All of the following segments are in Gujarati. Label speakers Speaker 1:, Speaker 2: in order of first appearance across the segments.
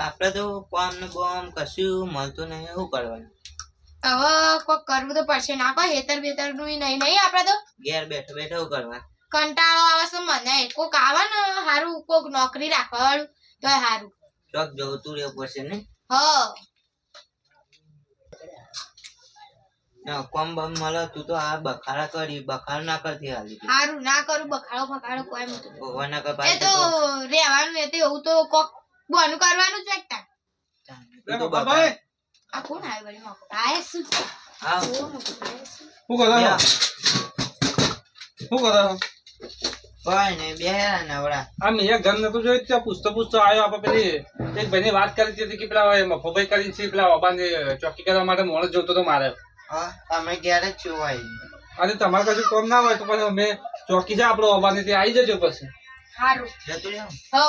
Speaker 1: આપડે તો કોમ ને બોમ કશું મળતું નહીં શું કરવાનું?
Speaker 2: હવે કોઈ કરવું તો પડશે. ના કોઈ હેતર બેતરનું નહીં નહીં આપણે તો?
Speaker 1: ઘેર બેઠો બેઠો શું કરવાનું?
Speaker 2: કંટાળો આવે છે મને. કોક આવે ને સારું કોક નોકરી રાખવા વાળું તો સારું
Speaker 1: ચોક જવતું રહેવું પડશે ને?
Speaker 2: હ.
Speaker 1: કોમ બમ મળે તું તો આ બખાડા કરી બખાડ ના કરતી હાલી
Speaker 2: સારું ના કરું બખાડો બખાડો કોઈ
Speaker 1: કર
Speaker 2: એ તો
Speaker 1: રહેવાનું
Speaker 2: રેવાનું એ તો એવું તો કોક બોનું કરવાનું છે વેકતા
Speaker 1: તું તો
Speaker 3: ભાઈ
Speaker 1: બખાડ
Speaker 2: આ કોણ આવ્યું વળી મોકો? શું શું.
Speaker 3: શું
Speaker 1: કોઈ નવરા.
Speaker 3: એક ઘર નતું જોયું ત્યાં પૂછતો પૂછતો આવ્યો આપણે પેલી. એક ભાઈની વાત કરી હતી કે પેલા મફોભાઈ કરીને છે પેલા બાબાને ચોકી કરવા માટે મોણસ જોતો તો મારે.
Speaker 1: હા અમે ક્યારે ભાઈ
Speaker 3: અને તમારે કશું કામ ના હોય તો પછી અમે ચોકી છે આપણો બાબાને ત્યાં આવી જજો પછી.
Speaker 2: સારું
Speaker 1: જતું
Speaker 2: હો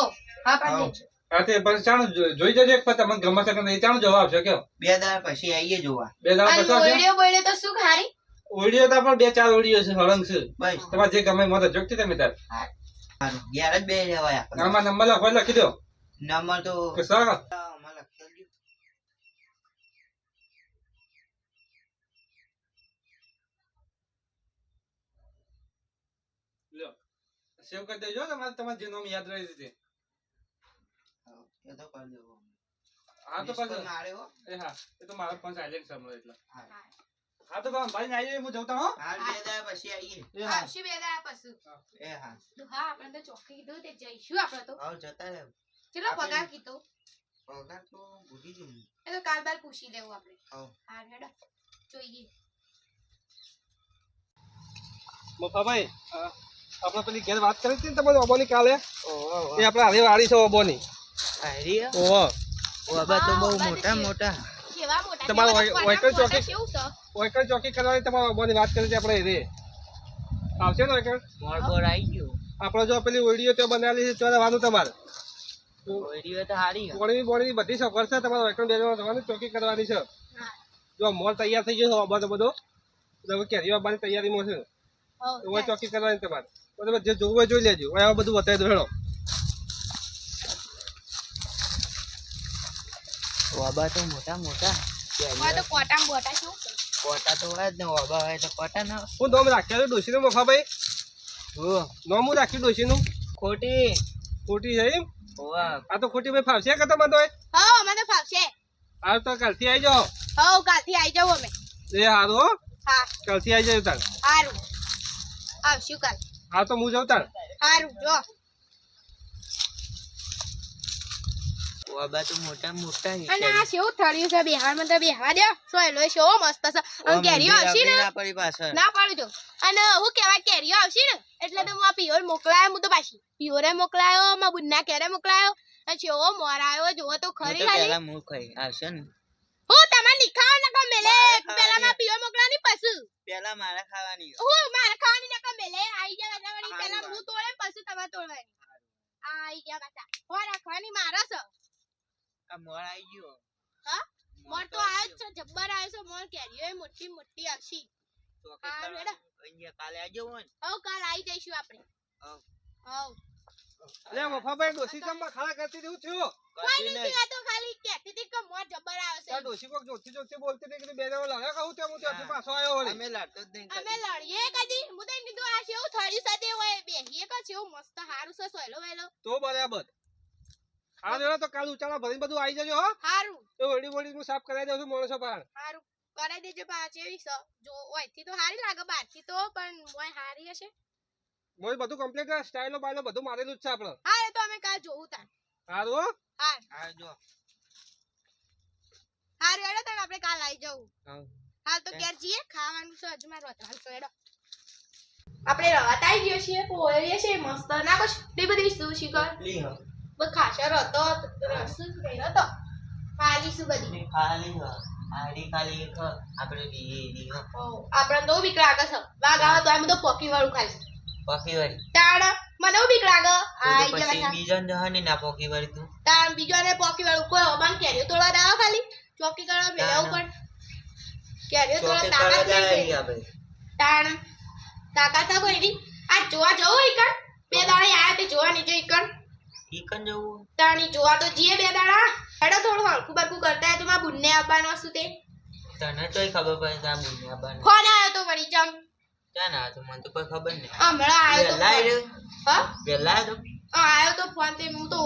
Speaker 2: હા
Speaker 1: હાવ.
Speaker 3: હા તે પછી ચાણું જોઈ જજો એક પછી તમને ગમે છે કે નહીં એ જવાબ છે કેવો?
Speaker 1: બે દાડા પછી આવીએ જોવા.
Speaker 3: બે દાડા પછી ઓડિયો
Speaker 2: ઓળ્યો તો શું ખારી?
Speaker 3: ઓડિયો તો પણ બે ચાર ઓડિયો છે હળંગ છે.
Speaker 1: બસ.
Speaker 3: તમારે જે ગમે મને જોકતી તમે તાર.
Speaker 1: જ બે રહેવાય આપણે.
Speaker 3: આમાં નંબર લખો એટલે લખી દો.
Speaker 1: નંબર તો
Speaker 3: કે સર?
Speaker 1: આમાં લખેલું.
Speaker 3: લ્યો સેવ કરી દેજો તમારે તમારે જે નામ યાદ રહી છે
Speaker 1: એ તો કરી દેવો
Speaker 3: હા તો પછી
Speaker 1: મારે હો.
Speaker 3: એ હા એ તો મારા ફોન સાયલેન્ટ છે એટલે.
Speaker 1: હા.
Speaker 3: હા. તો ભાઈ ને આવી હું જવતા હો?
Speaker 1: હા બે દાડા પછી આવીએ.
Speaker 3: એ હા
Speaker 2: પછી બે દાડા પછી.
Speaker 1: એ હા.
Speaker 2: તો હા આપણે તો ચોખ્ખી કીધું તે જઈશું આપણે તો.
Speaker 1: હા જતા રહે.
Speaker 2: ચલો પગાર કીધો.
Speaker 1: પગાર તો ભૂલી જઉં
Speaker 2: એ તો કાલ બાર પૂછી લેવું આપણે.
Speaker 1: હા.
Speaker 2: હા હેડો. જોઈએ.
Speaker 3: મફાભાઈ આપણે પેલી ઘેર વાત કરી હતી ને તમારી ઓબોની કાલે. એ આપણે હવે વાળી છે ઓબોની. ઓહો
Speaker 1: બાબા તો બહુ
Speaker 2: બાબા
Speaker 1: મોટા મોટા.
Speaker 3: તમારા
Speaker 2: તે
Speaker 3: ચોકી- કરવાની તમારી ઓબોની વાત કરી છે આપણે રે આવશે ને ઓયકર
Speaker 1: મોર આવી ગયો.
Speaker 3: આપણે જો પેલી ઓડિયો તો બનાવેલી છે ત્યાં રહેવાનું તમારે.
Speaker 1: તો
Speaker 3: બધી સફર છે તમારે ઓયકર બે જણા ચોકી કરવાની છે. જો મોર તૈયાર થઈ ગયો છે બધો. બધો હવે કેરીઓ આવવાની તૈયારીમાં છે. ઓય ચોકી કરવાની તમારે. તમે જે જોવું હોય જોઈ લેજો. ઓય બધું બતાવી દો હેડો
Speaker 1: બાબા તો મોટા મોટા.
Speaker 2: હોય તો કોટામ બોટા
Speaker 1: કોટા તો હોય જ ને બાબા હોય તો કોટા ના
Speaker 3: હું નોમ રાખ્યા ડોશીનું મફાભાઈ
Speaker 1: હો?
Speaker 3: નોમ હું રાખ્યું ડોશીનું
Speaker 1: ખોટી.
Speaker 3: ખોટી છે એમ? આ તો ખોટી ભાઈ ફાવશે કે તમારે તોય
Speaker 2: હા મને ફાવશે.
Speaker 3: આ તો કાલથી આવી જાઓ.
Speaker 2: હો કાલથી આવી જાવ અમે.
Speaker 3: એ હારું હો.
Speaker 2: હા.
Speaker 3: કાલથી આવી જાવ તાર.
Speaker 2: હારું. આવશું કાલ.
Speaker 3: હા તો હું જાઉં તાર.
Speaker 2: હારું જો.
Speaker 1: બાબા તો મોટા મોટા છે.
Speaker 2: અને આ કેવું થળ્યું છે? બિહારમાં તો બેહવા દે સોયલો ઓ મસ્ત છે. અને
Speaker 1: આમ
Speaker 2: કેરીઓ આવશે ને?
Speaker 1: ના પડી પાછળ.
Speaker 2: ના પાડું જો અને હું કેવા કેરીઓ આવશે ને? એટલે તો હું આ પિયોર મોકલાયો હું તો પાછી પિયોરે મોકલાયો માં બુન્ના કેરે મોકલાયો. અને કેવો મોરાયો જોવો તો ખરી ખાલી.
Speaker 1: પેલા મું ખાઈ આવશે ને?
Speaker 2: હું તમાર નિખાવ નકા મેલે. પેલા. માં પિયોર મોકલાની પછી.
Speaker 1: પેલા મારે ખાવાની.
Speaker 2: હું મારે ખાવાની નકા મેલે. આઈ જા વાળી. પેલા. હું તોડે પછી તમારે તોડવાની. આઈ ગયા પાછા હો રાખવાની મારા છે.
Speaker 1: આ મોર આવી ગયો.
Speaker 2: હા?
Speaker 1: મોર
Speaker 2: તો આવ્યો છે જબ્બર આવ્યો છે મોર કેરીઓ એ મોટી મોટી આવશે
Speaker 1: તો કે
Speaker 2: હા,
Speaker 1: અહીંયા કાલે આવજો હોય ને?
Speaker 2: હવ કાલ આવી જઈશું આપણે.
Speaker 1: હવ.
Speaker 2: હવ.
Speaker 3: અરે મફાભાઈ ડોશી ચંબા ખાલા કરતી હતી? થયો?
Speaker 2: કોઈ નથી આ તો ખાલી કહેતી હતી કે મોર જબ્બર આવ્યો
Speaker 3: ત્યાં
Speaker 2: છે
Speaker 3: ડોસી કોક જોતી જોતી બોલતી હતી કે બે જણા લડે કહું તે હું ત્યાંથી પાછો આવ્યો વળી.
Speaker 1: અમે લડતો જ નહીં
Speaker 2: અમે લડીએ કદી? હું તો કીધું આ કેવું થયું સાથે હોય બેહીએ કે કેવું મસ્ત હારું છે સોયલો વેલો
Speaker 3: તો બરાબર. હા જોડે તો કાલ ઉચાળા ભરીને બધું આવી જજો હો.
Speaker 2: હારું.
Speaker 3: તો વળી વળી હું સાફ કરાવી દઉં છું મોણસો બહાર
Speaker 2: હારું. કરાઈ દેજો પાછે એવી છે જો ઓયથી તો હારી લાગે બહારથી તો પણ મોય હારી હશે.
Speaker 3: મોય બધું કમ્પ્લીટ સ્ટાઈલો બાઈલો બધું મારેલું જ છે આપણે.
Speaker 2: હા એ તો અમે કાલ જોઉં તાર.
Speaker 3: સારું હા.
Speaker 1: હા જો.
Speaker 2: હારું એડો તાર આપણે કાલ આવી જવું.
Speaker 1: હા.
Speaker 2: હાલ તો? ક્યારે જઈએ ખાવાનું છે હજુ મારો હાલ તો એડો આપણે રવાત આવી ગયો છીએ પોળીએ છીએ મસ્ત. ના એટલી બધી શું શીખર
Speaker 1: લી હો.
Speaker 2: બસ ખાસા રતો રસું કર્યો તો ખાલી શું બધી?
Speaker 1: ખાલી. હારી ખાલી એક આપણે બીજી એની હો.
Speaker 2: ઓ, આપણને તો બીક લાગે છે. વાગ આવે તો આમ તો પોકી વાળું ખાલી
Speaker 1: પોકી વાળી.
Speaker 2: તાણ મને બહુ બીક લાગે.
Speaker 1: તું તો બીજો
Speaker 2: ગયા
Speaker 1: ના પોકી વાળી તું.
Speaker 2: તાણ બીજો ને પોકી વાળું. કોઈ અબાન કેરીઓ તોડા દાવ ખાલી? ચોકી કરવા મેળવું
Speaker 1: ના,
Speaker 2: પણ કેરીઓ
Speaker 1: ચોકે
Speaker 2: તાકાત નહીં તાણ તાકાત ના કોઈ આ જોવા જવું ઈકણ? બે દાડા આયા તે જોવા નહીં જો ઈકણ?
Speaker 1: ઈ કન જવું?
Speaker 2: તાણી જોવા તો જીએ બે દાડા. હેડો થોડું હળકું બરકું કરતા તો માં બુનને આવવાનો શું તે?
Speaker 1: તને તોય ખબર પડે તા આ બુનિયા બને
Speaker 2: ફોન આવ્યો તો વળી જમ
Speaker 1: ક્યાં ના તો? મને તો કોઈ ખબર નહીં.
Speaker 2: હમણાં આવ્યો તો
Speaker 1: લાઈડ
Speaker 2: હા?
Speaker 1: વેલા આવ્યો
Speaker 2: આવ્યો તો ફોન તે હું તો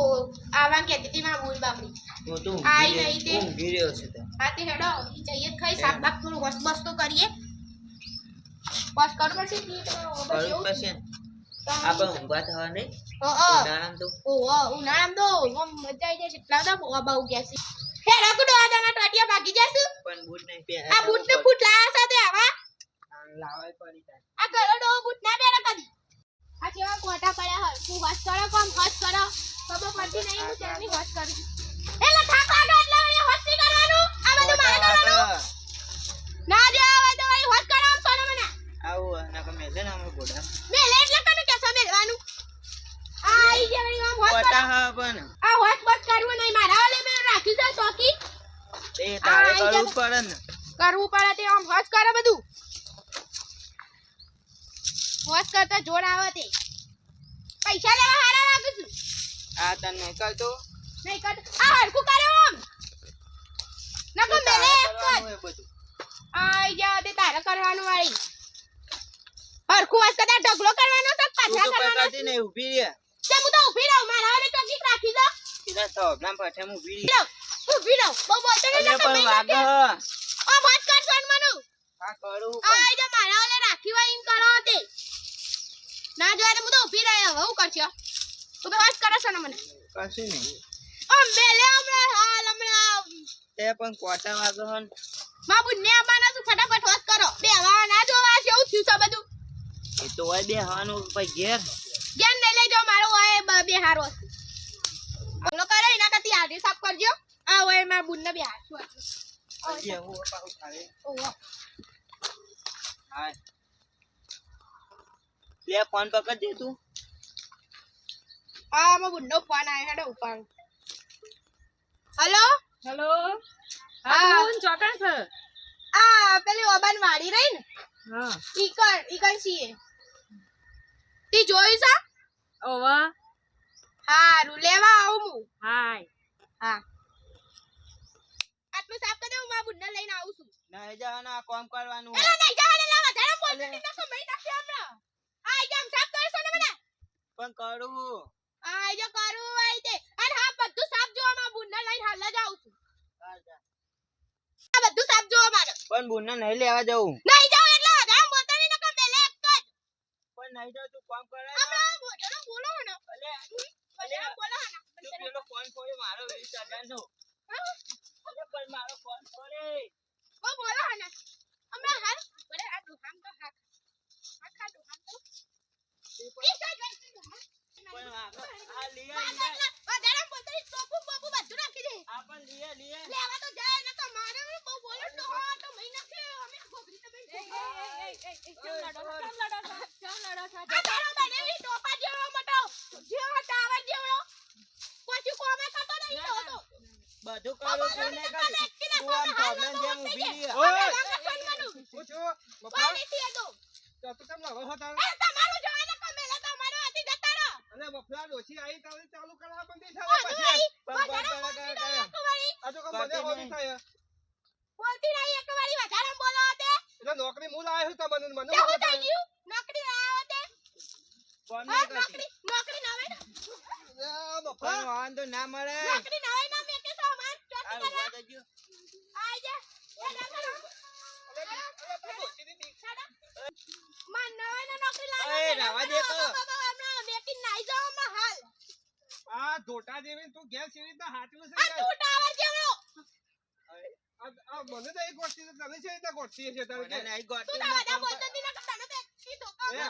Speaker 2: આવવાનું કહેતી હતી મારા ભૂલ બાપડી.
Speaker 1: હું તો
Speaker 2: આઈ નહીં તે.
Speaker 1: ઊંઘી રહ્યો છું તો.
Speaker 2: હા તે હેડો જઈએ ખાઈ શાક બાક થોડું વસ બસ તો કરીએ. બસ કરવું પડશે કે તમારે
Speaker 1: કરવું
Speaker 2: એવું?
Speaker 1: ને. આપણે ઊંઘવા થવા નહીં. ઉનાળામાં તો
Speaker 2: ઓહો, ઉનાળામાં તો આમ મજા આવી છે. એટલા બધા બોવા બહુ ગયા છે. હે, રઘુડો, આ તારા ટોટિયા ભાગી જશે?
Speaker 1: પણ બૂટ નહીં પહેર્યા.
Speaker 2: આ બૂટ ને બૂટ લાયા સાથે આવા?
Speaker 1: લાવાય પડી જાય.
Speaker 2: આ ગરોડો બૂટ ના પહેરે કદી. આ કેવા કોટા પડ્યા હોય. હું હોશ કરો કોમ હોશ કરો. ખબર પડતી નહીં હું તેની હોશ કરું. એ લે, થાક લાગે એટલે વળી નહીં કરવાનું. આ બધું મારે કરવાનું. ના જે આવે તો વળી હોશ કરો, કરો મને.
Speaker 1: આવું નકર મેલે ને અમે ઘોડા.
Speaker 2: મેલે એટલે
Speaker 1: એ તારે કરવું પડે ને.
Speaker 2: કરવું પડે તે આમ હોશ કરે બધું. હોશ કરતા જોર આવે તે. પૈસા લેવા હારા લાગુ છું.
Speaker 1: આ તને નહીં કરતો.
Speaker 2: નહીં કરતો. આ હરખું કરે આમ. નકો મેલે એક જ. આઈ જા તે તારે કરવાનું વાળી. હરખું હોશ કરતા ઢગલો કરવાનો
Speaker 1: તો
Speaker 2: પાછા
Speaker 1: તો
Speaker 2: કરવાનો
Speaker 1: નહીં, ઊભી રહે.
Speaker 2: છે હું તો ઊભી રહું મારા હવે ચોકી રાખી દો
Speaker 1: સીધા થોભલામાં હું ઊભી રહે.
Speaker 2: ઊભી રહું બહુ બોલતો નહીં
Speaker 1: અલ્યા પણ
Speaker 2: મેં
Speaker 1: ઓ.
Speaker 2: આ હોશ કર સોન મનુ
Speaker 1: હા કરું.
Speaker 2: આઈ જા મારા ઓલે રાખી હોય એમ કરો તે. ના તો હું તો ઊભી રહ્યો હવે હું કરશો? તું તો વાત કરે છે ને મને.
Speaker 1: કશું નહીં.
Speaker 2: ઓ મેલે હમણાં હાલ હમણાં
Speaker 1: તે પણ કોટા વાગો હન બાબુ ને.
Speaker 2: માં તું ફટાફટ વાત કરો. બે હવા ના જોવા છે એવું થયું છે બધું.
Speaker 1: એ તો હોય બે હવાનું પછી ઘેર.
Speaker 2: ઘેર નહીં લઈ જાઓ મારો હોય બ- બે હારો છે. બોલો કરે એના કરતી હાથે સાફ કરજો. આ હોય મારા બુનને બે હાથ છું
Speaker 1: પછી હું પાછું ખાવે.
Speaker 2: ઓહો
Speaker 1: હા. લે ફોન પકડ દે તું
Speaker 2: આ મારા બુનનો ફોન આવ્યો હેડો ઉપાડ હલો
Speaker 4: હેલો
Speaker 2: હા.
Speaker 4: હા કોણ ચોકણ છે
Speaker 2: આ પેલી ઓબાન વાડી રહી ને
Speaker 4: હા
Speaker 2: ઈકણ ઈકણ છીએ તી જોયું છે
Speaker 4: ઓવા
Speaker 2: હારું લેવા આવું હું
Speaker 4: હાય
Speaker 2: હા આટલું સાફ કરી દે હું મારા બુડને લઈને આવું છું.
Speaker 1: ના જવાનું આ કામ કરવાનું
Speaker 2: એલા નહીં જવાને લાવા ધારા બોલ તો નાખો સમય નાખી હમણાં. આ જામ સાફ કરશો ને મને
Speaker 1: પણ કરું.
Speaker 2: આ જો કરું આઈ તે અને હા બધું સાફ જો મારા બુડને લઈને હાલ જ. આવું છું. આ બધું સાફ જો મારે.
Speaker 1: પણ બુડને નહીં લેવા જવું.
Speaker 2: નહીં જાવ એટલે વધારે મોતાની નકમ મેલે એક જ.
Speaker 1: પણ નહીં જાવ તું કામ કરે.
Speaker 2: હમણાં બોલો ને
Speaker 1: અલે,
Speaker 2: અલે. બોલો ને
Speaker 1: પેલો ફોન ખોલ્યો મારો વીસ હજારનો. પણ મારો ફોન ખોલે.
Speaker 2: ઓ બોલો ને હમણાં હાલ. બડે આ દુકાન તો હાક આખા દુકાન તો. લેવા તો જાય ને તો મારે બહુ બોલો તો મહિના કે અમે ખોબરી તો બેન
Speaker 4: ચમ લડો છો? ચમ લડો છો? ચમ લડો છો?
Speaker 2: આ તારો બનેવી ટોપા જેવો મોટો જેવો ટાવર જેવો પછી કોમે કરતો નહીં તો તો
Speaker 1: બધું કરું તું નહીં તું આમ
Speaker 2: હાલ
Speaker 1: જેમ ઊભી રહી.
Speaker 3: ઓય!
Speaker 2: ફોનવાનું
Speaker 3: બપા?
Speaker 2: પાણી
Speaker 3: તો. તું કેમ લાવો
Speaker 2: એ તમારું જોવાને કમેલે તમારો હતી જતા રહો
Speaker 3: અને બફલા ડોશી આવી તારે ચાલુ કરવા બંધ થાય પછી.
Speaker 2: દુવાઈ
Speaker 1: પણ
Speaker 2: વધારે
Speaker 1: પણ
Speaker 2: બોલતી નહીં એક વારી
Speaker 3: આ તો કાં મને હોવી થાય.
Speaker 2: બોલતી નહીં એક વારી વધારે બોલો તે.
Speaker 3: એટલે નોકરી મૂળ આવ્યો છું તમને મને
Speaker 2: હું થઈ ગયું? નોકરી આવો તે. નોકરી? ના. ને
Speaker 1: ના મળે.
Speaker 2: નોકરી ના. લાવો
Speaker 1: રાવા દે તો.
Speaker 2: હમણાં નાઈ જાવ હમણાં હાલ.
Speaker 3: આ ધોટા જેવી તું ઘેર સીવી રીતના હાચવું છે
Speaker 2: આ જેવડો
Speaker 3: મને તો એક તને છે કે?
Speaker 1: નહીં
Speaker 2: તો બોલતો તને કે
Speaker 3: એ,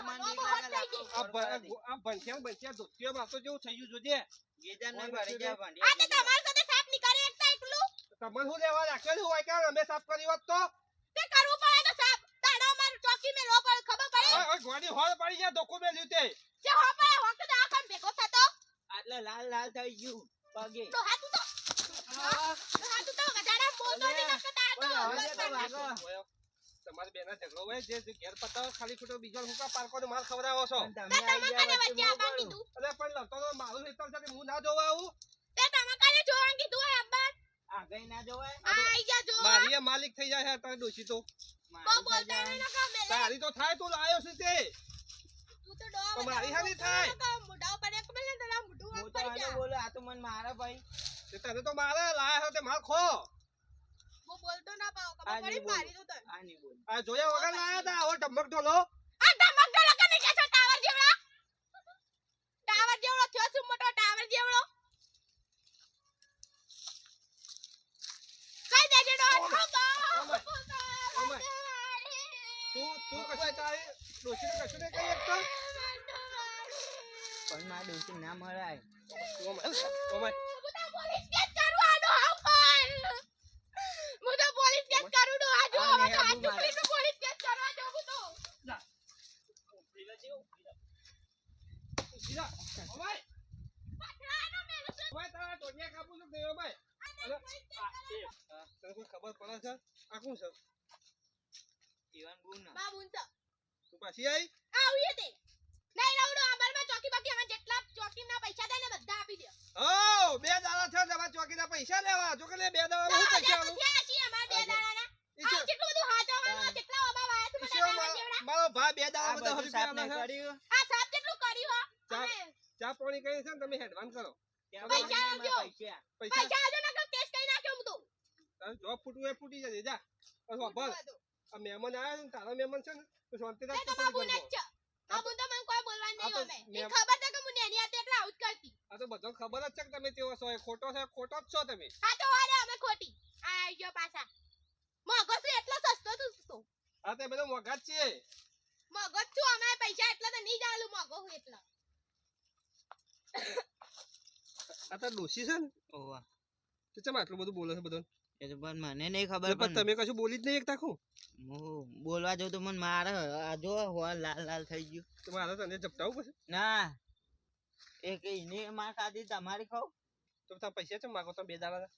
Speaker 3: ધોતીઓ જેવું થઈ ગયું જોજે
Speaker 1: ગીજા નહીં ભરી જા?
Speaker 2: સાથે સાફ નીકળે એકતા એકલું
Speaker 3: તમને શું લેવા રાખ્યો હોય કે અમે સાફ કરી હોત તો
Speaker 2: તે કરવું પડે તો સાફ તાડા માર ચોકી મે લો પડે
Speaker 3: ઓય, ગોળી હોળ પડી જાય ધોકું મેલ્યું તે.
Speaker 2: જે હો પડે હો કે આ કામ ભેગો થતો.
Speaker 1: આટલે લાલ લાલ થઈ ગયું પગે.
Speaker 2: તો હાથું તો તો હાથું તો વધારે બોલતો નહીં નકતા તો
Speaker 1: હવે.
Speaker 3: તમારે બેના ઝઘડો હોય જે ઘેર પતાવો ખાલી છૂટો બીજો હુકા પારકો માર ખવડાવો છો?
Speaker 1: તમે
Speaker 3: અરે પણ લડતો તો મારું વિસ્તાર છે હું ના જોવા આવું?
Speaker 2: તે તમે કાલે જોવાનું કીધું હે અબ્બા
Speaker 1: આગળ ના જવાય.
Speaker 2: આ આઈ જા જો
Speaker 5: મારી માલિક થઈ જાય તારે ડોશી તો.
Speaker 2: બહુ
Speaker 1: મારું
Speaker 2: બોલતા
Speaker 1: થઈ
Speaker 2: નહીં
Speaker 1: જાય.
Speaker 2: નકા મેલે
Speaker 5: તારી તો થાય તું લાયો છે તે.
Speaker 2: તું તો ડો
Speaker 5: તો મારી હાની થાય.
Speaker 2: મોઢા ઉપર એક મેલે ને તારા મોઢું
Speaker 1: હું
Speaker 2: આમ
Speaker 1: તો
Speaker 2: પડી
Speaker 1: આને
Speaker 2: જા
Speaker 1: બોલું, આ તો મને મારે ભાઈ.
Speaker 5: તને તો મારે લાયા તે માર ખો.
Speaker 2: બોલતો ના પાવ
Speaker 1: આ
Speaker 2: ખબર
Speaker 1: નહીં
Speaker 2: પડી મારી તો
Speaker 1: આ નહીં બોલું.
Speaker 5: આ જોયા વગર લાયા તા ટમક ઢોલો
Speaker 2: આ ધમક ડોલો કે નહીં કેસો ટાવર જેવડો ટાવર જેવડો થયો છું મોટો ટાવર જેવડો કઈ દેજે ડો
Speaker 5: ઓમાય, ઓમાય. તું તું કશું તારી ડોશીને કશું નહીં કહી શકતો?
Speaker 1: પણ મારા ડોશી ના મળાય.
Speaker 5: ઓમાય, ખબર પડે છે? આ કોણ છે?
Speaker 1: જીવન બહુ ના
Speaker 2: બાબુન છે
Speaker 5: તું પાછી આવી
Speaker 2: આવીએ તે. નહીં રાવડો આંબરમાં ચોકી બાકી અમે જેટલા ચોકીના પૈસા દે ને બધા આપી દે
Speaker 5: ઓ બે દાડા થયા તમારા ચોકીના પૈસા લેવા. જો કે બે દાડા હું પૈસા આલું
Speaker 2: થયા છીએ અમારા બે દાડાના. આ કેટલું બધું હાચવવાનું કેટલા ઓબા વાયા છે બધા
Speaker 5: ઈશ્વર,
Speaker 2: ટાવર
Speaker 5: મારો- ભા બે દાડા બધા
Speaker 1: બધું સાફ નહીં કર્યું
Speaker 2: આ સાહેબ કેટલું કર્યું હો?
Speaker 5: ચા- પાણી કરી છે ને તમે હેડવાન કરો.
Speaker 2: પૈસા
Speaker 1: મને પૈસા?
Speaker 5: પૈસા
Speaker 2: પૈસા નકર કેસ કઈ નાખ્યો હું તો.
Speaker 5: તારે ફૂટવું એ ફૂટી જશે જા. બસ વાપર આ મહેમાન આવ્યા છે ને તારા મહેમાન છે ને તો શાંતિ રાખ
Speaker 2: તો
Speaker 5: તું
Speaker 2: બાબુ
Speaker 5: થોડી
Speaker 2: ને જ છે. બાબુ તો મને કોઈ બોલવાનું નહીં
Speaker 5: તો
Speaker 2: અમે ઈ
Speaker 5: મેમ-
Speaker 2: ખબર છે કે હું નેની હતી એટલે આવું કરતી.
Speaker 5: આ તો બધો ખબર જ છે કે તમે તેવો છો ખોટો છે ખોટો જ છો તમે.
Speaker 2: હા તો વારે અમે ખોટી. આ આઈ ગયો પાછા. મગજ છે એટલો સસ્તો તું તો.
Speaker 5: આ તે બધો મોઘા છે.
Speaker 2: મગજ છું અમે પૈસા એટલા તો નહીં જાલું મગો હું એટલા.
Speaker 5: આ તો ડોશી છે ને?
Speaker 1: ઓવા
Speaker 5: તો ચમ આટલું બધું બોલે છે બધું
Speaker 1: એ તો પણ મને નહીં ખબર
Speaker 5: પણ તમે કશું બોલી જ નહીં એક ખું?
Speaker 1: હું બોલવા જાઉં તો મને મારે આ જો હોવા લાલ લાલ થઈ ગયું.
Speaker 5: તો મારે તને જપટાવું પછી?
Speaker 1: ના એક એને માર ખાધી તમારી ખાવ.
Speaker 5: તો તમે પૈસા ચમ માગો? તમે બે દાડા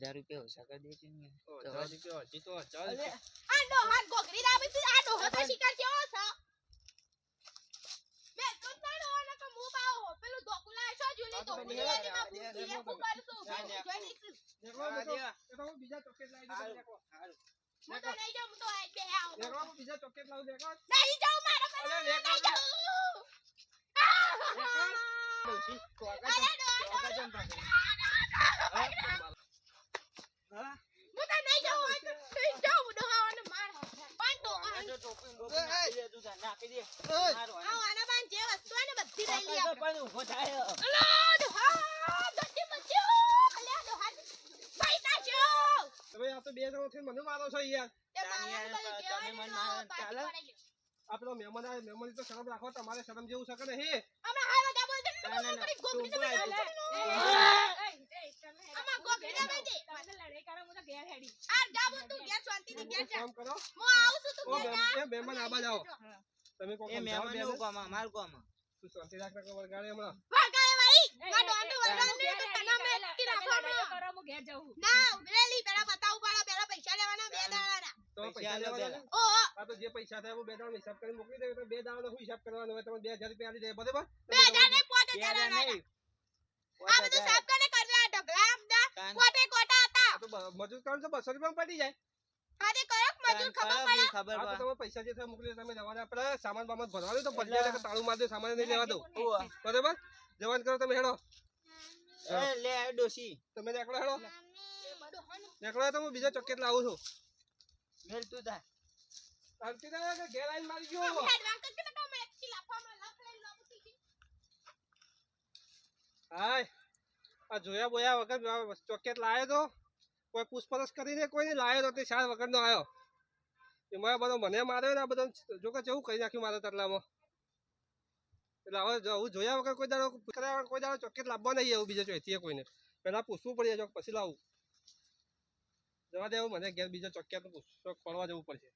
Speaker 1: હજાર રૂપિયા ઓછા કરી દે ને
Speaker 5: હજાર રૂપિયા હજી તો હજાર રૂપિયા.
Speaker 2: આ ડોહાન ગોગરી લાવી તું આ ડોહો તો શિકાર કેવો છે. મેં તો તારો અને તો મુ પાવો. પેલું ધોકુલા છો
Speaker 5: જુલી તો
Speaker 2: ધોકુલી
Speaker 5: બની
Speaker 2: માં
Speaker 5: આ
Speaker 2: એ
Speaker 5: તો બીજા ચોકલેટ લાવી બીજા ચોકલેટ લાવું, નીકળો.
Speaker 2: નહીં જાઉં મારા પર નહીં જાઉં. પણ
Speaker 1: ટોકા તો
Speaker 5: બે જણો થઈને મને મારો છો યાર.
Speaker 1: તમે મને મારો ચાલે?
Speaker 5: મહેમાન આવે મહેમાન તો શરમ રાખો તમારે શરમ જેવું નહીં?
Speaker 2: તમે છું તું
Speaker 5: ઓ
Speaker 2: ઘેર
Speaker 5: મહેમાન-
Speaker 2: જા.
Speaker 5: એ મહેમાન આબા જાઓ તમે.
Speaker 1: કામ, અમારું કામ.
Speaker 5: તું શાંતિ રાખ વળગાડે હમણાં?
Speaker 2: ડોહાને તો પૈસા લેવાના
Speaker 5: આ તો જે પૈસા થાય બે દાડાનો હિસાબ કરીને મોકલી દઉં બે દાડાનો શું હિસાબ કરવાનો હોય તમે બે હજાર રૂપિયા આલી દે. બરાબર?
Speaker 2: બે હજાર નહીં, પાંચ હજાર
Speaker 1: હજાર
Speaker 2: આલવાના.
Speaker 1: નહીં.
Speaker 2: આ બધું સાફ કરીને કરજો. આ ઢગલા બધા કોટે કોટા હતા.
Speaker 5: તો મજૂર કામ તો બસો રૂપિયા પડી જાય.
Speaker 2: હા, તે મજૂર ખબર પડે?
Speaker 1: ખબર પડે.
Speaker 5: તમે પૈસા જે થાય મોકલી તમે જવાના. આપણે સામાન બામાન ભરવાનું તો જાય તાળું મારી દો સામાન નહીં લેવા દો બરાબર? જવાન કરો તમે હેડો.
Speaker 1: લે આ
Speaker 5: તમે નીકળો હેડો. નીકળો તો હું બીજા ચોકેટ લાવું છું.
Speaker 1: મેલ તું તાર.
Speaker 5: શાંતિ દા કે ઘેર આવીને મારી ગયો
Speaker 2: હેડ કે નકા મેં એકથી લાફામાં લપ લઈને લાવું થઈ
Speaker 5: હાય આ જોયા બોયા વગર ચોકેટ લાવ્યો તો? કોઈ પૂછપરછ કરીને કોઈ નહીં લાવ્યો તો તે શાળ વગરનો આવ્યો. એમાં બધો મને માર્યો ને આ બધો જો કે જેવું કરી નાખ્યું મારા તરલામાં. એટલે હવે હું જોયા વગર કોઈ દાડો કોઈ દાડો ચોકેટ લાવવા નહીં એવું બીજા ચોથી કોઈને. પહેલાં પૂછવું પડે જો પછી લાવું. જવા દેવું મને ઘેર બીજો ચોકેટ પૂછવા પડવા જવું પડશે.